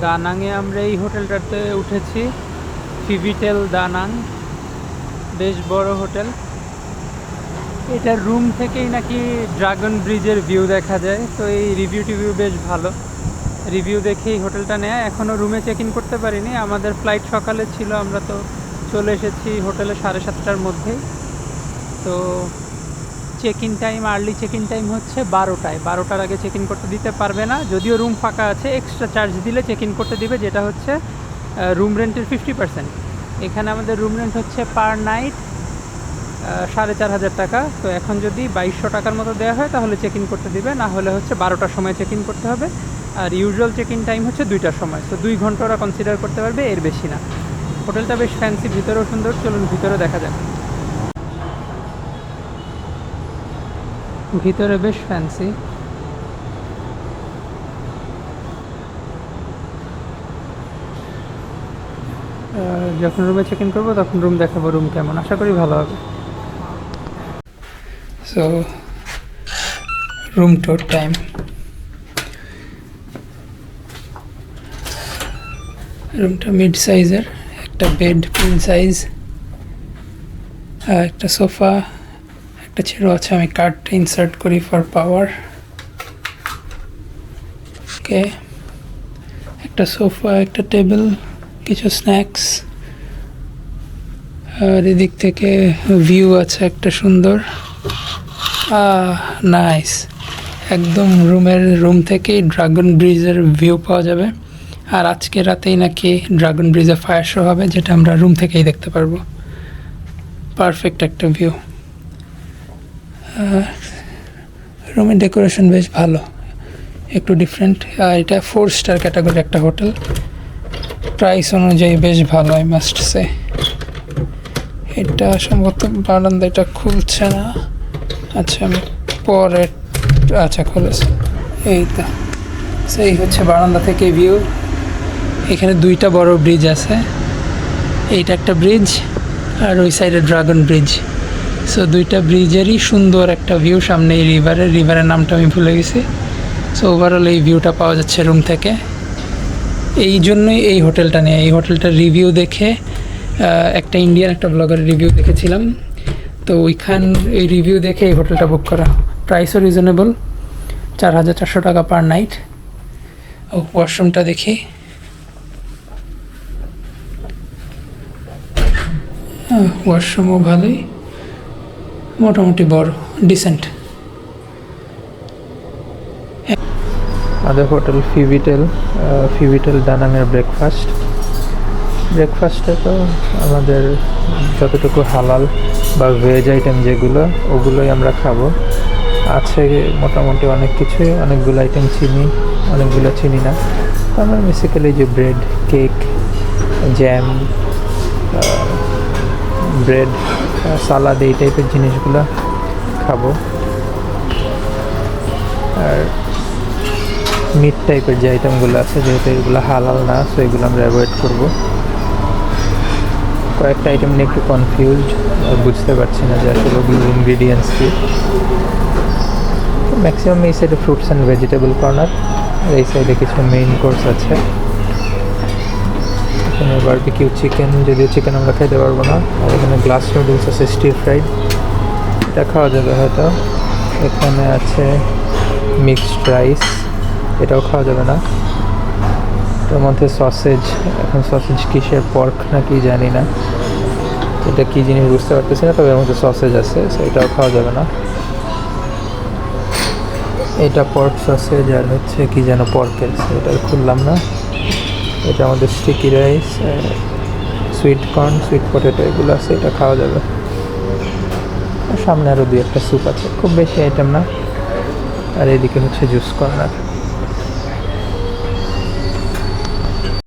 দানাংয়ে আমরা এই হোটেলটাতে উঠেছি। ফিভিটেল দানাং, বেশ বড় হোটেল। এটার রুম থেকেই নাকি ড্রাগন ব্রিজের ভিউ দেখা যায়, তো এই রিভিউ টিভিউ বেশ ভালো। রিভিউ দেখেই হোটেলটা নেয়। এখনও রুমে চেক ইন করতে পারিনি। আমাদের ফ্লাইট সকালে ছিল, আমরা তো চলে এসেছি হোটেলে সাড়ে সাতটার মধ্যেই। তো check in time early check in time হচ্ছে বারোটায়। বারোটার আগে চেক ইন করতে দিতে পারবে না। যদিও রুম ফাঁকা আছে এক্সট্রা চার্জ দিলে চেক ইন করতে দিবে, যেটা হচ্ছে রুম রেন্টের ফিফটি পার্সেন্ট এখানে আমাদের রুম রেন্ট হচ্ছে পার নাইট সাড়ে চার হাজার টাকা। তো এখন যদি বাইশশো টাকার মতো দেওয়া হয়, তাহলে চেক ইন করতে দিবে। না হলে হচ্ছে বারোটার সময় চেক ইন করতে হবে। আর ইউজুয়াল চেক ইন টাইম হচ্ছে দুইটার সময়। তো দুই ঘণ্টা ওরা কনসিডার করতে পারবে, এর বেশি না। হোটেলটা বেশ ফ্যান্সি ভিতরেও সুন্দর। চলুন ভিতরে দেখা যাক। ভিতরে বেশ ফ্যান্সি যখন রুমে চেক ইন করব, তখন রুম দেখাবো রুম কেমন। আশা করি ভালো হবে। সো রুম টোর টাইম রুমটা মিড সাইজের একটা বেড কুইন সাইজ একটা সোফা একটা ছেড়ো আছে আমি কার্ডটা ইনসার্ট করি ফর পাওয়ার ওকে একটা সোফা একটা টেবিল কিছু স্ন্যাক্স আর এদিক থেকে ভিউ আছে একটা সুন্দর। নাইস একদম রুমের রুম থেকেই ড্রাগন ব্রিজের ভিউ পাওয়া যাবে। আর আজকে রাতেই নাকি ড্রাগন ব্রিজে ফায়ার শো হবে, যেটা আমরা রুম থেকেই দেখতে পারব। পারফেক্ট একটা ভিউ রুমের ডেকোরেশন বেশ ভালো। একটু ডিফারেন্ট এটা ফোর স্টার ক্যাটাগরি একটা হোটেল প্রাইস অনুযায়ী বেশ ভালো আই মাস্ট সে এটা সম্ভবত বারান্দা এটা খুলছে না। আচ্ছা আমি পরে আচ্ছা খুলেছে। এই তো। সেই হচ্ছে বারান্দা থেকে ভিউ এখানে দুইটা বড় ব্রিজ আছে। এইটা একটা ব্রিজ আর ওই সাইডে ড্রাগন ব্রিজ সো দুইটা ব্রিজেরই সুন্দর একটা ভিউ সামনে এই রিভারের রিভারের নামটা আমি ভুলে গেছি। সো ওভারঅল এই ভিউটা পাওয়া যাচ্ছে রুম থেকে। এই জন্যই এই হোটেলটা নিয়ে, এই হোটেলটার রিভিউ দেখে একটা ইন্ডিয়ান একটা ব্লগারের রিভিউ দেখেছিলাম। তো ওইখান, এই রিভিউ দেখে এই হোটেলটা বুক করা। প্রাইসও রিজনেবল চার হাজার চারশো টাকা পার নাইট ও ওয়াশরুমটা দেখি। ওয়াশরুমও ভালোই। মোটামুটি বড় ডিসেন্ট আমাদের হোটেল ফিভিটেল ফিভিটেল ডানামের ব্রেকফাস্ট ব্রেকফাস্টে তো আমাদের যতটুকু হালাল বা ভেজ আইটেম যেগুলো, ওগুলোই আমরা খাব। আছে মোটামুটি অনেক কিছুই, অনেকগুলো আইটেম চিনি, অনেকগুলো চিনি না। আমরা বেসিক্যালি যে bread cake jam bread salad এই টাইপের জিনিসগুলো খাব। আর মিট টাইপের যে আইটেমগুলো আছে, যেহেতু এগুলো হালাল না সো এগুলো আমরা অ্যাভয়েড করব। কয়েকটা আইটেম নিয়ে একটু কনফিউজড বুঝতে পারছি না যে আসলে ওগুলোর ইনগ্রিডিয়েন্টস কি। ম্যাক্সিমাম এই সাইডে ফ্রুটস অ্যান্ড ভেজিটেবল কর্নার এই সাইডে কিছু মেইন কোর্স আছে। এখানে বারবিকিউ চিকেন, যদিও চিকেন আমরা খেতে পারব না, আর এখানে গ্লাস নুডলস আছে, স্টির ফ্রাইড। এটা খাওয়া যাবে হয়তো। এখানে আছে মিক্সড রাইস, এটাও খাওয়া যাবে না। এটার মধ্যে সসেজ, এখন সসেজ কিসের পর্ক নাকি জানি না। এটা কী জিনিস বুঝতে পারতেছি না, তবে এর মধ্যে সসেজ আছে, সো এটাও খাওয়া যাবে না। এটা পর্ক সসেজ আর হচ্ছে কি যেন পর্কের এটা খুললাম না। এটা আমাদের sticky rice sweet corn sweet potato এগুলো আছে, এটা খাওয়া যাবে। সামনে আরও দুই একটা স্যুপ আছে। খুব বেশি আইটেম না। আর এদিকে হচ্ছে জুস কর্নার